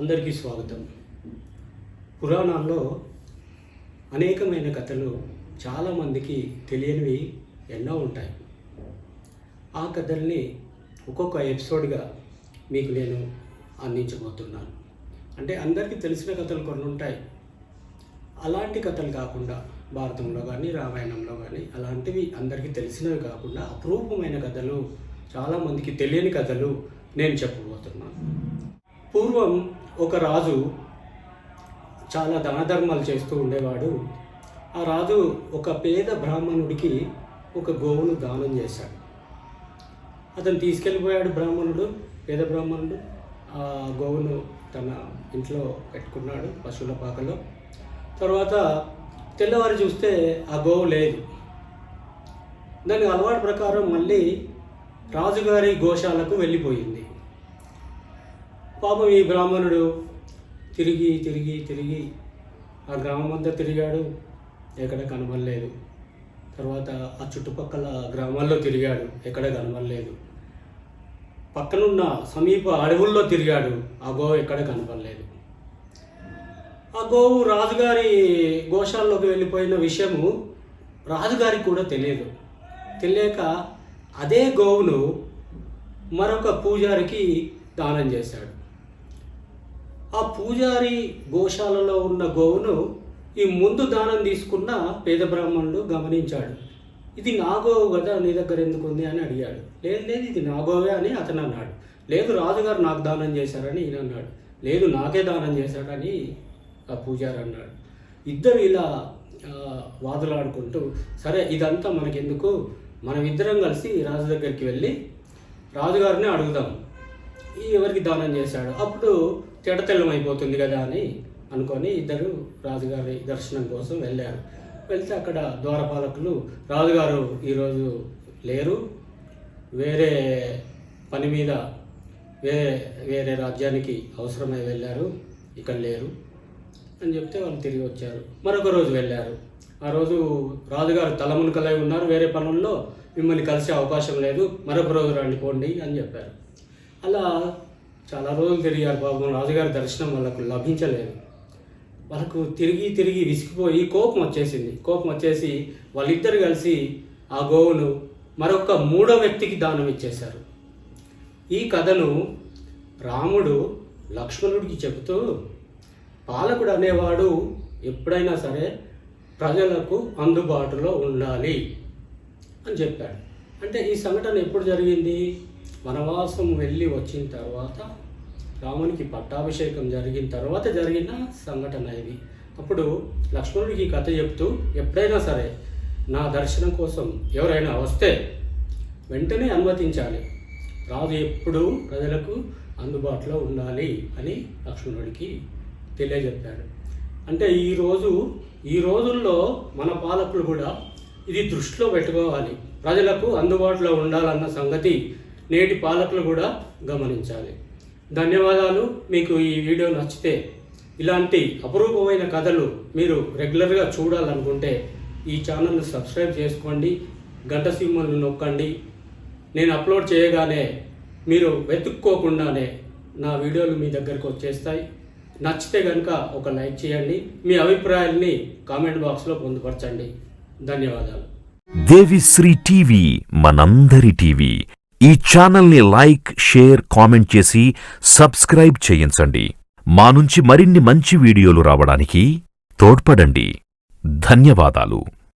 అందరికీ స్వాగతం. పురాణాల్లో అనేకమైన కథలు చాలామందికి తెలియనివి ఎన్నో ఉంటాయి. ఆ కథల్ని ఒక్కొక్క ఎపిసోడ్గా మీకు నేను అందించబోతున్నాను. అంటే అందరికీ తెలిసిన కథలు కొన్ని ఉంటాయి. అలాంటి కథలు కాకుండా భారతంలో కానీ రామాయణంలో కానీ అలాంటివి అందరికీ తెలిసినవి కాకుండా అపురూపమైన కథలు చాలామందికి తెలియని కథలు నేను చెప్పబోతున్నాను. పూర్వం ఒక రాజు చాలా దానధర్మాలు చేస్తూ ఉండేవాడు. ఆ రాజు ఒక పేద బ్రాహ్మణుడికి ఒక గోవును దానం చేశాడు. అతను తీసుకెళ్ళిపోయాడు బ్రాహ్మణుడు పేద బ్రాహ్మణుడు. ఆ గోవును తన ఇంట్లో పెట్టుకున్నాడు పశువుల పాకలో. తర్వాత తెల్లవారు చూస్తే ఆ గోవు లేదు. దాని అలవాటు ప్రకారం మళ్ళీ రాజుగారి గోశాలకు వెళ్ళిపోయింది. పాపం ఈ బ్రాహ్మణుడు తిరిగి తిరిగి తిరిగి ఆ గ్రామం అంతా తిరిగాడు. ఎక్కడ కనబడలేదు. తర్వాత ఆ చుట్టుపక్కల గ్రామాల్లో తిరిగాడు. ఎక్కడ కనబడలేదు. పక్కనున్న సమీప అడవుల్లో తిరిగాడు. ఆ గోవు ఎక్కడ కనబడలేదు. ఆ గోవు రాజుగారి గోశాల్లోకి వెళ్ళిపోయిన విషయము రాజుగారికి కూడా తెలియదు. తెలియక అదే గోవును మరొక పూజారికి దానం చేశాడు. ఆ పూజారి గోశాలలో ఉన్న గోవును ఈ ముందు దానం తీసుకున్న పేద బ్రాహ్మణుడు గమనించాడు. ఇది నా గోవు కదా నీ దగ్గర ఎందుకు ఉంది అని అడిగాడు. లేదు లేదు ఇది నా గోవే అని అతను అన్నాడు. లేదు రాజుగారు నాకు దానం చేశారని ఈయన అన్నాడు. లేదు నాకే దానం చేశాడని ఆ పూజారి అన్నాడు. ఇద్దరు ఇలా వాదులాడుకుంటూ సరే ఇదంతా మనకెందుకు? మనం ఇద్దరం కలిసి రాజు దగ్గరికి వెళ్ళి రాజుగారిని అడుగుదాం. ఎవరికి దానం చేశాడు? అప్పుడు తెడతెల్లం అయిపోతుంది కదా అని అనుకొని ఇద్దరు రాజుగారి దర్శనం కోసం వెళ్ళారు. వెళ్తే అక్కడ ద్వారపాలకులు రాజుగారు ఈరోజు లేరు. వేరే పని మీద వేరే వేరే రాజ్యానికి అవసరమై వెళ్ళారు. ఇక్కడ లేరు అని చెప్తే వాళ్ళు తిరిగి వచ్చారు. మరొక రోజు వెళ్ళారు. ఆ రోజు రాజుగారు తలమునకలై ఉన్నారు. వేరే పనుల్లో మిమ్మల్ని కలిసే అవకాశం లేదు. మరొక రోజు రండి పోండి అని చెప్పారు. అలా చాలా రోజులు తిరిగారు పాపం రాజుగారి దర్శనం వాళ్ళకు లభించలేదు. వాళ్ళకు తిరిగి తిరిగి విసిగిపోయి కోపం వచ్చేసింది. కోపం వచ్చేసి వాళ్ళిద్దరు కలిసి ఆ గోవును మరొక మూడో వ్యక్తికి దానం ఇచ్చేశారు. ఈ కథను రాముడు లక్ష్మణుడికి చెబుతూ పాలకుడు అనేవాడు ఎప్పుడైనా సరే ప్రజలకు అందుబాటులో ఉండాలి అని చెప్పాడు. అంటే ఈ సంఘటన ఎప్పుడు జరిగింది? వనవాసం వెళ్ళి వచ్చిన తర్వాత రామునికి పట్టాభిషేకం జరిగిన తర్వాత జరిగిన సంఘటన ఇది. అప్పుడు లక్ష్మణుడికి కథ చెప్తూ ఎప్పుడైనా సరే నా దర్శనం కోసం ఎవరైనా వస్తే వెంటనే అనుమతించాలి. రాజు ఎప్పుడూ ప్రజలకు అందుబాటులో ఉండాలి అని లక్ష్మణుడికి తెలియజెప్పాడు. అంటే ఈరోజు ఈ రోజుల్లో మన పాలకులు కూడా ఇది దృష్టిలో పెట్టుకోవాలి. ప్రజలకు అందుబాటులో ఉండాలన్న సంగతి నేటి పాలకులు కూడా గమనించాలి. ధన్యవాదాలు. మీకు ఈ వీడియో నచ్చితే ఇలాంటి అపురూపమైన కథలు మీరు రెగ్యులర్గా చూడాలనుకుంటే ఈ ఛానల్ని సబ్స్క్రైబ్ చేసుకోండి. గంట సింహల్ని నొక్కండి. నేను అప్లోడ్ చేయగానే మీరు వెతుక్కోకుండానే నా వీడియోలు మీ దగ్గరకు వచ్చేస్తాయి. నచ్చితే కనుక ఒక లైక్ చేయండి. మీ అభిప్రాయాల్ని కామెంట్ బాక్స్లో పొందుపరచండి. ధన్యవాదాలు. దేవిశ్రీ టీవీ మనందరి టీవీ. ఈ ఛానల్ని లైక్ షేర్ కామెంట్ చేసి సబ్స్క్రైబ్ చేయించండి. మా నుంచి మరిన్ని మంచి వీడియోలు రావడానికి తోడ్పడండి. ధన్యవాదాలు.